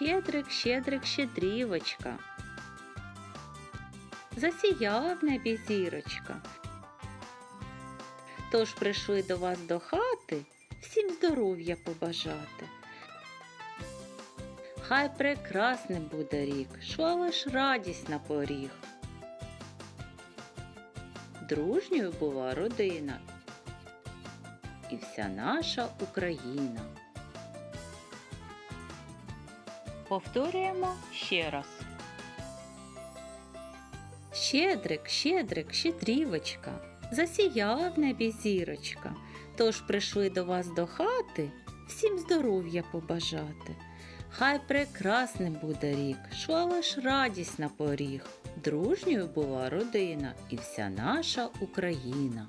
Щедрик, щедрик, щедрівочка. Засіяла в небі зірочка. Тож прийшли до вас до хати всім здоров'я побажати. Хай прекрасним буде рік, шла лиш радість на поріг. Дружньою була родина і вся наша Україна. Повторюємо ще раз. Щедрик, щедрик, щедрівочка, засіяла в небі зірочка. Тож прийшли до вас до хати всім здоров'я побажати. Хай прекрасним буде рік, шла лиш радість на поріг. Дружньою була родина і вся наша Україна.